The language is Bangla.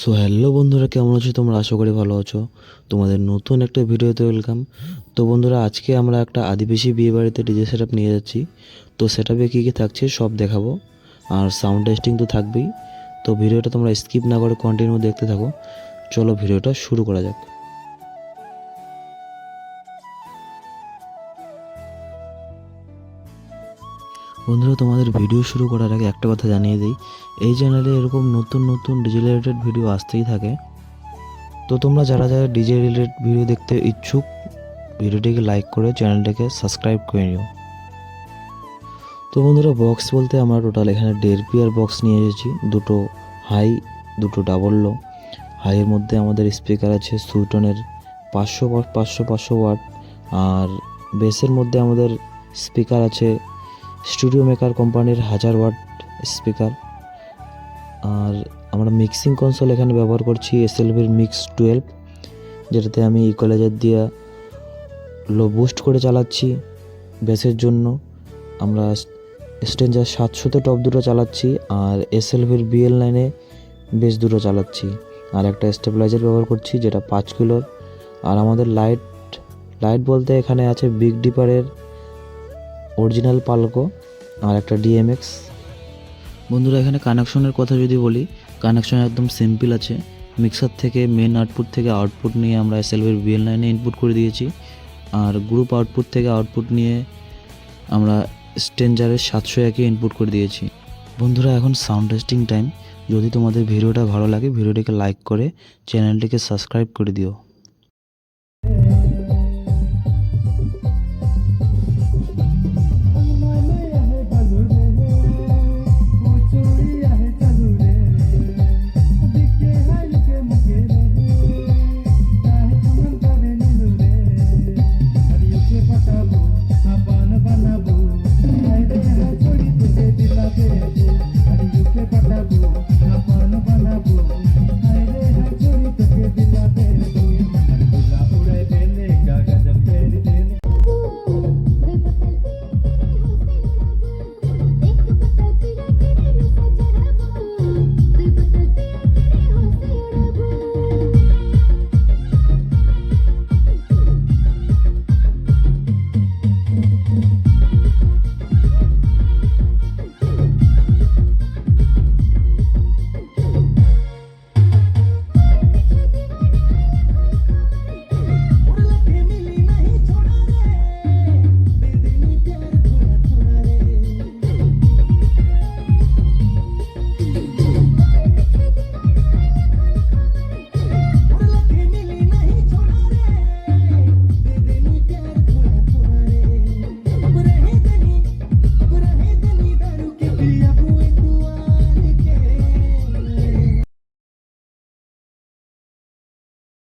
সো হ্যালো বন্ধুরা, কেমন আছো? তোমরা আশা করি ভালো আছো। তোমাদের নতুন একটা ভিডিওতে ওয়েলকাম তো বন্ধুরা, আজকে আমরা একটা আদিবাসী বিয়ে বাড়িতে ডিজে সেট নিয়ে যাচ্ছি। তো সেট আপে কী কী থাকছে সব দেখাবো। আর সাউন্ড টেস্টিং তো থাকবেই। তো ভিডিওটা তোমরা স্কিপ না করে কন্টিনিউ দেখতে থাকো। চলো ভিডিওটা শুরু করা যাক। বন্ধুরা, তোমাদের ভিডিও শুরু করার আগে একটা কথা জানিয়ে দিই। এই চ্যানেলে এরকম নতুন নতুন ডিজে রিলেটেড ভিডিও আসতেই থাকে। তো তোমরা যারা যারা ডিজে রিলেটেড ভিডিও দেখতে ইচ্ছুক, ভিডিওটিকে লাইক করে চ্যানেলটাকে সাবস্ক্রাইব করে নিও। তো বন্ধুরা বক্স বলতে আমরা টোটাল এখানে দেড় পিয়ার বক্স নিয়ে এসেছি। দুটো হাই দুটো ডাবল লো হাইয়ের মধ্যে আমাদের স্পিকার আছে সুইটনের পাঁচশো পাঁচশো পাঁচশো ওয়াট আর বেসের মধ্যে আমাদের স্পিকার আছে স্টুডিও মেকার কোম্পানির হাজার ওয়াট স্পিকার। আর আমরা মিক্সিং কনসোল এখানে ব্যবহার করছি এসএলভির মিক্স টুয়েলভ যেটাতে আমি ইকোলাইজার দিয়ে লো বুস্ট করে চালাচ্ছি বেসের জন্য। আমরা স্টেঞ্জার সাতশোতে টপ দুটো চালাচ্ছি আর এসএলভির বিএল নাইনে বেস দুটো চালাচ্ছি। আর একটা স্টেবিলাইজার ব্যবহার করছি যেটা পাঁচ কিলোর। আর আমাদের লাইট লাইট বলতে এখানে আছে বিগ ডিপারের অরিজিনাল পালকো আর একটা ডিএমএক্স বন্ধুরা, এখানে কানেকশনের কথা যদি বলি কানেকশন একদম সিম্পল আছে। মিক্সার থেকে মেন আউটপুট থেকে আউটপুট নিয়ে আমরা এসএলভির বিএল নাইনে ইনপুট করে দিয়েছি। আর গ্রুপ আউটপুট থেকে আউটপুট নিয়ে আমরা স্টেঞ্জারের সাতশো একে ইনপুট করে দিয়েছি। বন্ধুরা, এখন সাউন্ড টেস্টিং টাইম যদি তোমাদের ভিডিওটা ভালো লাগে, ভিডিওটিকে লাইক করে চ্যানেলটিকে সাবস্ক্রাইব করে দিও।